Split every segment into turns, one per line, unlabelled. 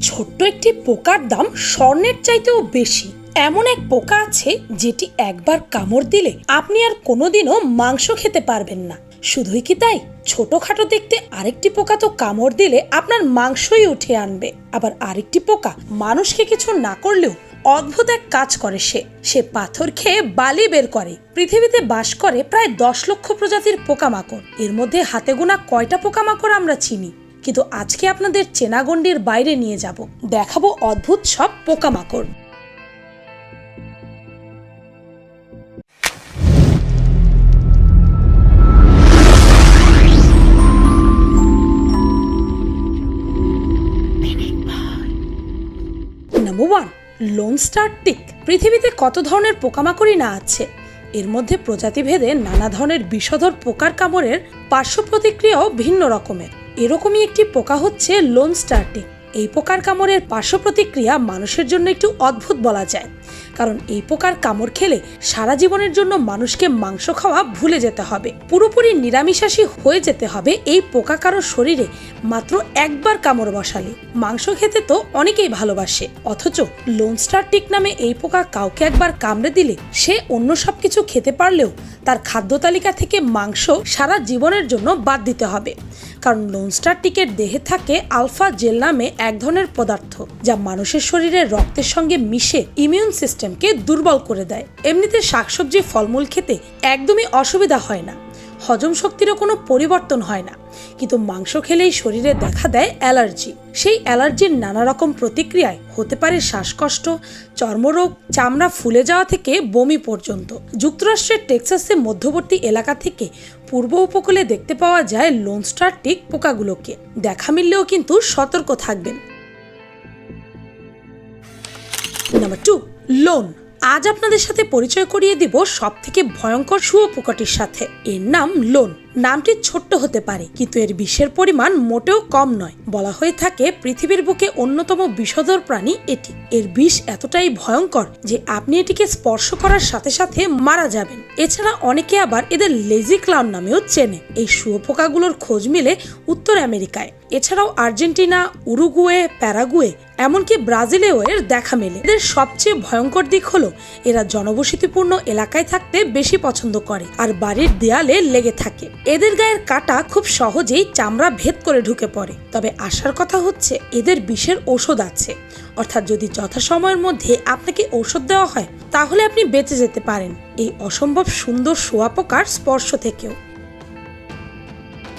ছোট্ট একটি পোকার দাম স্বর্ণের চাইতেও বেশি। এমন এক পোকা আছে যেটি একবার কামড় দিলে আপনি আর কোনোদিনও মাংস খেতে পারবেন না। শুধুই কি তাই? ছোটখাটো দেখতে আরেকটি পোকা তো কামড় দিলে আপনার মাংসই উঠে আনবে। আবার আরেকটি পোকা মানুষকে কিছু না করলেও অদ্ভুত এক কাজ করে সে। সে পাথর খেয়ে বালি বের করে। পৃথিবীতে বাস করে প্রায় দশ লক্ষ প্রজাতির পোকামাকড়। এর মধ্যে হাতে গোনা কয়টা পোকামাকড় আমরা চিনি? কিন্তু আজকে আপনাদের চেনাগণ্ডির বাইরে নিয়ে যাব। দেখাবো অদ্ভুত সব পোকামাকড়। Number one lone star tick পৃথিবীতে কত ধরনের পোকামাকড়ই না আছে? এর মধ্যে প্রজাতিভেদে নানা ধরনের বিষধর পোকার কামড়ের পার্শ্ব প্রতিক্রিয়াও ভিন্ন রকমের। এরকমই একটি পোকা হচ্ছে লোন স্টার্টিং এই পোকার কামড়ের পার্শ্ব প্রতিক্রিয়া মানুষের জন্য একটু অদ্ভুত বলা যায়। কারণ এই পোকার কামড় খেলে সারা জীবনের জন্য মানুষকে মাংস খাওয়া ভুলে যেতে হবে। পুরোপুরি নিরামিষাশী হয়ে যেতে হবে এই পোকা কারও শরীরে মাত্র একবার কামড় বসালে। মাংস খেতে তো অনেকেই ভালোবাসে, অথচ লোনস্টার টিক নামে এই পোকা কাউকে একবার কামড়ে দিলে সে অন্য সব কিছু খেতে পারলেও তার খাদ্য তালিকা থেকে মাংস সারা জীবনের জন্য বাদ দিতে হবে। কারণ লোনস্টার টিকের দেহে থাকে আলফা জেল নামে এক ধরনের পদার্থ, যা মানুষের শরীরে রক্তের সঙ্গে মিশে ইমিউন সিস্টেমকে দুর্বল করে দেয়। এমনিতে শাকসবজি, ফলমূল খেতে একদমই অসুবিধা হয় না। হজম শক্তিরও কোনো পরিবর্তন হয় না। কিন্তু মাংস খেলেই শরীরে দেখা দেয় অ্যালার্জি। সেই অ্যালার্জির নানা রকম প্রতিক্রিয়ায় হতে পারে শ্বাসকষ্ট, চর্মরোগ, চামড়া ফুলে যাওয়া থেকে বমি পর্যন্ত। যুক্তরাষ্ট্রের টেক্সাসের মধ্যবর্তী এলাকা থেকে পূর্ব উপকূলে দেখতে পাওয়া যায় লোনস্টার টিক পোকাগুলোকে। দেখা মিললেও কিন্তু সতর্ক থাকবেন। Number two lone. আজ আপনাদের সাথে পরিচয় করিয়ে দিব সব থেকে ভয়ঙ্কর শুয়োপোকাটির সাথে। এর নাম লোন। নামটি ছোট্ট হতে পারে, কিন্তু এর বিষের পরিমাণ মোটেও কম নয়। বলা হয়ে থাকে, পৃথিবীর বুকে অন্যতম বিষধর প্রাণী এটি। এর বিষ এতটাই ভয়ঙ্কর যে আপনি এটিকে স্পর্শ করার সাথে সাথে মারা যাবেন। এছাড়া অনেকে আবার এদের লেজি ক্লাউন নামেও চেনে। এই শুয়োপোকাগুলোর খোঁজ মিলে উত্তর আমেরিকায়। এছাড়াও আর্জেন্টিনা, উরুগুয়ে, প্যারাগুয়ে, এমনকি ব্রাজিলেও এর দেখা মেলে। এদের সবচেয়ে ভয়ঙ্কর দিক হলো, এরা জনবসতিপূর্ণ এলাকায় থাকতে বেশি পছন্দ করে, আর বাড়ির দেয়ালে লেগে থাকে। এদের গায়ের কাটা খুব সহজেই চামড়া ভেদ করে ঢুকে পড়ে। তবে আসার কথা হচ্ছে, এদের বিষের ওষুধ আছে। অর্থাৎ যদি যথাসময়ের মধ্যে আপনাকে ওষুধ দেওয়া হয়, তাহলে আপনি বেঁচে যেতে পারেন। এই অসম্ভব সুন্দর শোয়াপোকার স্পর্শ থেকেও।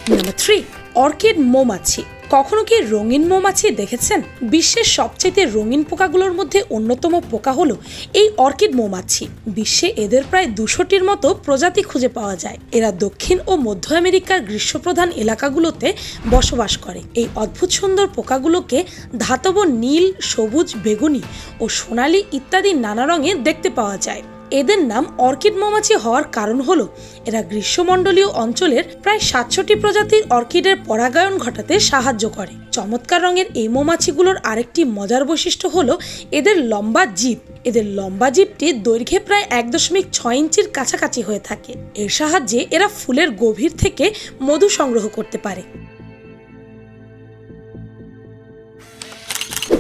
নাম্বার থ্রি অর্কিড মৌমাছি। কখনো কি রঙিন মৌমাছি দেখেছেন? বিশ্বের সবচেয়ে রঙিন পোকাগুলোর মধ্যে অন্যতম পোকা হলো এই অর্কিড মৌমাছি। বিশ্বে এদের প্রায় দুশোটির মতো প্রজাতি খুঁজে পাওয়া যায়। এরা দক্ষিণ ও মধ্য আমেরিকার গ্রীষ্মপ্রধান এলাকাগুলোতে বসবাস করে। এই অদ্ভুত সুন্দর পোকাগুলোকে ধাতব, নীল, সবুজ, বেগুনি ও সোনালী ইত্যাদি নানা রঙে দেখতে পাওয়া যায়। এদের নাম অর্কিড মৌমাছি হওয়ার কারণ হলো, এরা গ্রীষ্মমণ্ডলীয় অঞ্চলের প্রায় সাতশোটি প্রজাতির অর্কিডের পরাগায়ন ঘটাতে সাহায্য করে। চমৎকার রঙের এই মৌমাছিগুলোর আরেকটি মজার বৈশিষ্ট্য হলো, এদের লম্বা জীব। এদের লম্বা জিভটি দৈর্ঘ্যে প্রায় এক দশমিক ছয় ইঞ্চির কাছাকাছি হয়ে থাকে। এর সাহায্যে এরা ফুলের গভীর থেকে মধু সংগ্রহ করতে পারে।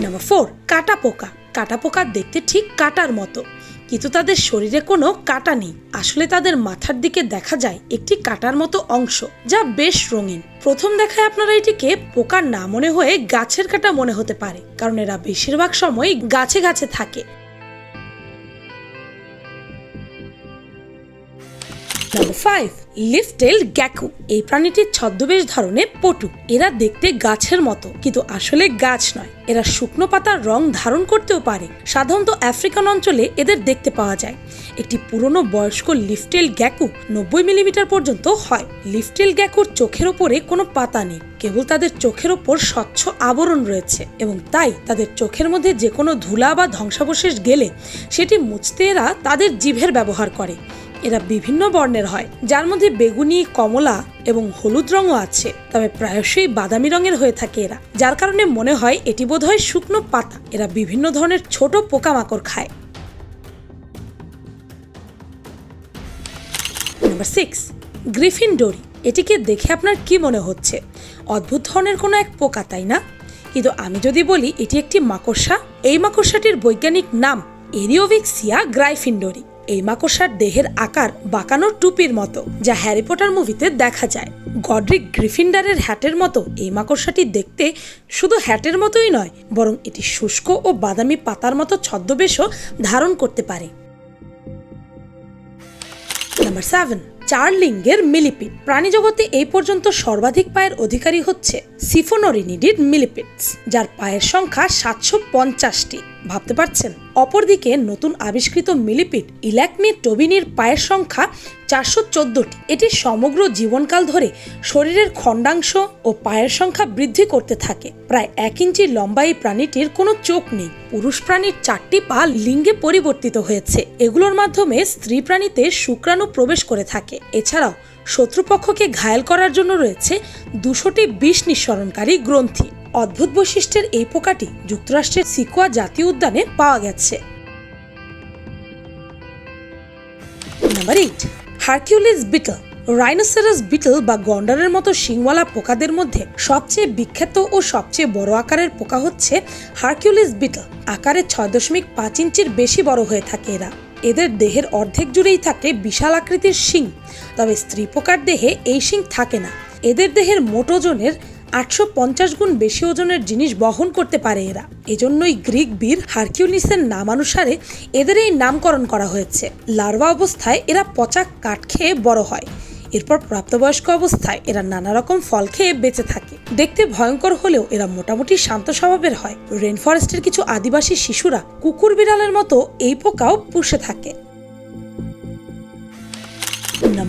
নাম্বার ফোর, কাটা পোকা। কাটা পোকা দেখতে ঠিক কাটার মতো। কিন্তু তাদের শরীরে কোনো কাটা নেই। আসলে তাদের মাথার দিকে দেখা যায় একটি কাটার মতো অংশ, যা বেশ রঙিন। প্রথম দেখায় আপনারা এটিকে পোকার না মনে হয়ে গাছের কাটা মনে হতে পারে, কারণ এরা বেশিরভাগ সময় গাছে গাছে থাকে। নাম্বার ফাইভ লিফটেল গ্যাকু এই প্রাণীটির ছদ্মবেশ ধরনের পটু। এরা দেখতে গাছের মতো, কিন্তু আসলে গাছ নয়। এরা শুকনো পাতার রং ধারণ করতেও পারে। সাধারণত আফ্রিকান অঞ্চলে এদের দেখতে পাওয়া যায়। একটি পুরনো বয়স্ক লিফটেল গ্যাকু নব্বই মিলিমিটার পর্যন্ত হয়। লিফটেল গ্যাকুর চোখের ওপরে কোনো পাতা নেই। কেবল তাদের চোখের ওপর স্বচ্ছ আবরণ রয়েছে এবং তাই তাদের চোখের মধ্যে যে কোনো ধুলা বা ধ্বংসাবশেষ গেলে সেটি মুছতে এরা তাদের জিভের ব্যবহার করে। এরা বিভিন্ন বর্ণের হয়। যার মধ্যে বেগুনি, কমলা এবং হলুদ রঙও আছে। তবে প্রায়শই বাদামি রঙের হয়ে থাকে এরা। যার কারণে মনে হয় এটি বোধহয় শুকনো পাতা। এরা বিভিন্ন ধরনের ছোট পোকামাকড় খায়। নাম্বার সিক্স গ্রিফিন ডোরি এটিকে দেখে আপনার কি মনে হচ্ছে? অদ্ভুত ধরনের কোনো এক পোকা, তাই না? কিন্তু আমি যদি বলি, এটি একটি মাকড়সা। এই মাকড়সাটির বৈজ্ঞানিক নাম এরিওভিক্সিয়া গ্রাইফিন্ডোরি এই মাকড়সার দেহের আকার বাঁকানো টুপির মতো, যা হ্যারি পটার মুভিতে দেখা যায়। গডরিক গ্রিফিন্ডারের হ্যাটের মতো এই মাকড়সাটি দেখতে শুধু হ্যাটের মতোই নয়, বরং এটি শুষ্ক ও বাদামি পাতার মতো ছদ্মবেশও ধারণ করতে পারে। নাম্বার সেভেন চার লিঙ্গের মিলিপিড প্রাণীজগতে এই পর্যন্ত সর্বাধিক পায়ের অধিকারী হচ্ছে সিফোনোরিনিডিড মিলিপিডস যার পায়ের সংখ্যা সাতশো পঞ্চাশটি। ভাবতে পারছেন? অপরদিকে নতুন আবিষ্কৃত মিলিপিড ইল্যাকমি টোবিনির পায়ের সংখ্যা চারশো চোদ্দটি। এটি সমগ্র জীবনকাল ধরে শরীরের খণ্ডাংশ ও পায়ের সংখ্যা বৃদ্ধি করতে থাকে। প্রায় এক ইঞ্চি লম্বা এই প্রাণীটির কোনো চোখ নেই। পুরুষ প্রাণীর চারটি পা লিঙ্গে পরিবর্তিত হয়েছে। এগুলোর মাধ্যমে স্ত্রী প্রাণীতে শুক্রাণু প্রবেশ করে থাকে। এছাড়াও শত্রুপক্ষকে ঘায়েল করার জন্য রয়েছে দুশোটি বিষ নিঃসরণকারী গ্রন্থি। অদ্ভুত বৈশিষ্ট্যের এই পোকাটি যুক্তরাষ্ট্রের সিকোয়া জাতীয় উদ্যানে পাওয়া গেছে। Number eight Hercules beetle rhinoceros beetle বা গন্ডারের মতো শিংওয়ালা পোকাদের মধ্যে সবচেয়ে বিখ্যাত ও সবচেয়ে বড় আকারের পোকা হচ্ছে হার্কিউলিস বিটল আকারে ছয় দশমিক পাঁচ ইঞ্চির বেশি বড় হয়ে থাকে এরা। এদের দেহের অর্ধেক জুড়েই থাকে বিশাল আকৃতির শিং। তবে স্ত্রী পোকার দেহে এই শিং থাকে না। এদের দেহের মোট ওজনের আটশো পঞ্চাশ গুণ বেশি ওজনের জিনিস বহন করতে পারে এরা। এজন্যই গ্রিক বীর হারকিউলিসের নামানুসারে এদের এই নামকরণ করা হয়েছে। লার্ভা অবস্থায় এরা পচা কাঠ খেয়ে বড় হয়। এরপর প্রাপ্তবয়স্ক অবস্থায় এরা নানা রকম ফল খেয়ে বেঁচে থাকে। দেখতে ভয়ঙ্কর হলেও এরা মোটামুটি শান্ত স্বভাবের হয়। রেন ফরেস্টের কিছু আদিবাসী শিশুরা কুকুর বিড়ালের মতো এই পোকাও পুষে থাকে।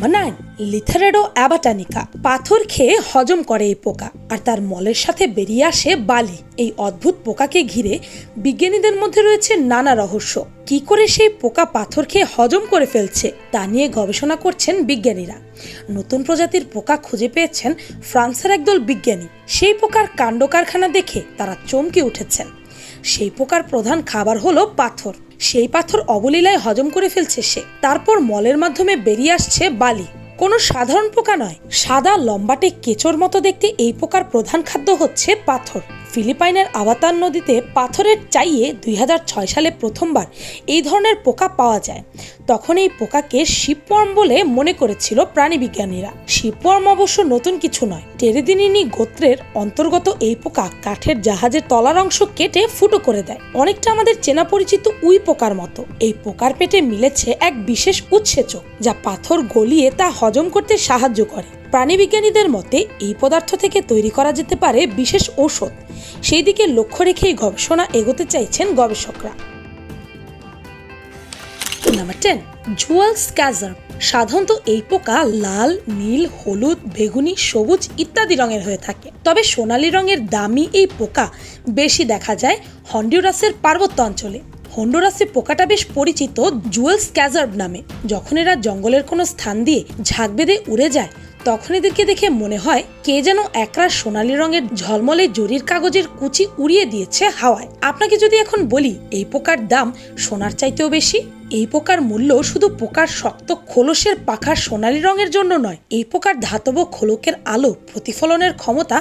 নাইন লিথারেডো অ্যাবাটানিকা পাথর খেয়ে হজম করে এই পোকা আর তার মলের সাথে বেরিয়ে আসে বালি। এই অদ্ভুত পোকাকে ঘিরে বিজ্ঞানীদের মধ্যে রয়েছে নানা রহস্য। কি করে সেই পোকা পাথর খেয়ে হজম করে ফেলছে, তা নিয়ে গবেষণা করছেন বিজ্ঞানীরা। নতুন প্রজাতির পোকা খুঁজে পেয়েছেন ফ্রান্সের একদল বিজ্ঞানী। সেই পোকার কাণ্ড কারখানা দেখে তারা চমকে উঠেছেন। সেই পোকার প্রধান খাবার হলো পাথর। সেই পাথর অবলীলায় হজম করে ফেলছে সে। তারপর মলের মাধ্যমে বেরিয়ে আসছে বালি। কোনো সাধারণ পোকা নয়, সাদা লম্বাটে কেচোর মতো দেখতে এই পোকার প্রধান খাদ্য হচ্ছে পাথর। ফিলিপাইনের আওয়াতান নদীতে পাথরের চাইয়ে দুই হাজার ছয় সালে প্রথমবার এই ধরনের পোকা পাওয়া যায়। তখন এই পোকাকে শিপওয়ার্ম বলে মনে করেছিল প্রাণীবিজ্ঞানীরা শিপওয়ার্ম অবশ্য নতুন কিছু নয়। টেরিদিনিনি গোত্রের অন্তর্গত এই পোকা কাঠের জাহাজের তলার অংশ কেটে ফুটো করে দেয়। অনেকটা আমাদের চেনা পরিচিত উই পোকার মতো। এই পোকার পেটে মিলেছে এক বিশেষ উৎসেচক, যা পাথর গলিয়ে তা হজম করতে সাহায্য করে। প্রাণীবিজ্ঞানীদের মতে, এই পদার্থ থেকে তৈরি করা যেতে পারে বিশেষ ঔষধ। সেই দিকে লক্ষ্য রেখেই গবেষণা এগোতে চাইছেন গবেষকরা। নাম্বার টেন জুয়াল স্ক্যাজার সাধারণত এই পোকা লাল, নীল, হলুদ, বেগুনি, সবুজ ইত্যাদি রঙের হয়ে থাকে। তবে সোনালী রঙের দামি এই পোকা বেশি দেখা যায় হন্ডিউরাসের পার্বত্য অঞ্চলে। হন্ডুরাসে পোকাটা বেশ পরিচিত জুয়েল স্ক্যাজার্ব নামে। যখন এরা জঙ্গলের কোনো স্থান দিয়ে ঝাঁক বেঁধে উড়ে যায় তখন এদেরকে দেখে মনে হয় কে যেন একরা সোনালি রঙের ঝলমলে জরির কাগজের কুচি উড়িয়ে দিয়েছে হাওয়ায়। আপনাকে যদি এখন বলি, এই পোকার দাম সোনার চাইতেও বেশি? এই পোকার মূল্য শুধু পোকার শক্ত খোলসের পাখার সোনালী রঙের জন্য নয়, এই পোকার ধাতব খোলকের আলো প্রতিফলনের ক্ষমতা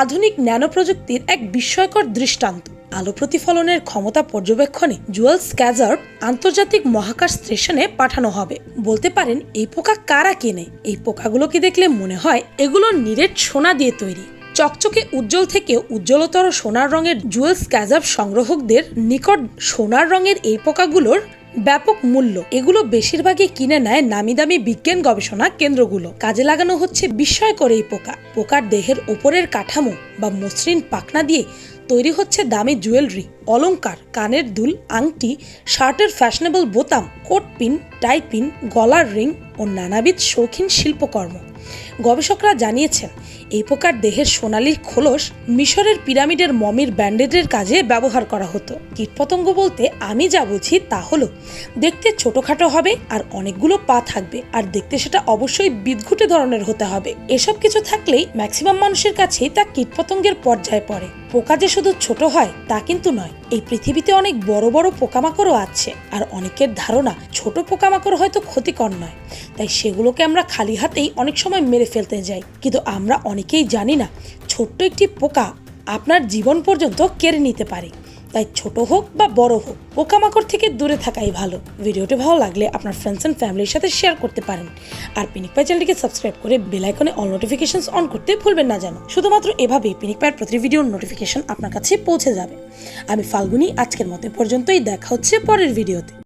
আধুনিক ন্যানো প্রযুক্তির এক বিস্ময়কর দৃষ্টান্ত। আলো প্রতিফলনের ক্ষমতা পর্যবেক্ষণে জুয়েল স্ক্যাজার আন্তর্জাতিক মহাকাশ স্টেশনে পাঠানো হবে। বলতে পারেন, এই পোকা কারা কেনে? এই পোকাগুলোকে দেখলে মনে হয় এগুলো নিরেট সোনা দিয়ে তৈরি? চকচকে উজ্জ্বল থেকে উজ্জ্বলতর সোনার রঙের জুয়েল স্ক্যাজাব সংগ্রহকদের নিকট সোনার রঙের এই পোকাগুলোর ব্যাপক মূল্য। এগুলো বেশিরভাগই কিনে নেয় নামি দামি বিজ্ঞান গবেষণা কেন্দ্রগুলো। কাজে লাগানো হচ্ছে বিস্ময় করে এই পোকা। পোকার দেহের ওপরের কাঠামো বা মসৃণ পাখনা দিয়ে তৈরি হচ্ছে দামি জুয়েলারি অলঙ্কার কানের দুল, আংটি, শার্টের ফ্যাশনেবল বোতাম, কোট পিন, টাই পিন, গলার রিং ও নানাবিধ শৌখিন শিল্পকর্ম। গবেষকরা জানিয়েছেন, এই প্রকার দেহের সোনালি খোলস মিশরের পিরামিডের মমির ব্যান্ডেডের কাজে ব্যবহার করা হতো। কীটপতঙ্গ বলতে আমি যা বুঝি তা হলো, দেখতে ছোটোখাটো হবে আর অনেকগুলো পা থাকবে, আর দেখতে সেটা অবশ্যই বিদঘুটে ধরনের হতে হবে। এসব কিছু থাকলেই ম্যাক্সিমাম মানুষের কাছেই তা কীটপতঙ্গের পর্যায়ে পড়ে। পোকা যে শুধু ছোট হয়, তা কিন্তু নয়। এই পৃথিবীতে অনেক বড় বড় পোকামাকড়ও আছে, আর অনেকের ধারণা ছোট পোকামাকড় হয়তো ক্ষতিকর নয়। তাই সেগুলোকে আমরা খালি হাতেই অনেক সময় মেরে ফেলতে যাই। কিন্তু আমরা অনেকেই জানি না, ছোট্ট একটি পোকা আপনার জীবন পর্যন্ত কেড়ে নিতে পারে। তাই ছোট হোক বা বড় হোক, পোকামাকড় থেকে দূরে থাকাই ভালো। ভিডিওটি ভালো লাগলে আপনার ফ্রেন্ডস অ্যান্ড ফ্যামিলির সাথে শেয়ার করতে পারেন। আর পিনিক পাই চ্যানেলটিকে সাবস্ক্রাইব করে বেলাইকনে অল নোটিফিকেশনস অন করতে ভুলবেন না যেন। শুধুমাত্র এভাবেই পিনিক পায়ের প্রতি ভিডিওর নোটিফিকেশন আপনার কাছে পৌঁছে যাবে। আমি ফাল্গুনি, আজকের মতো পর্যন্তই। দেখা হচ্ছে পরের ভিডিওতে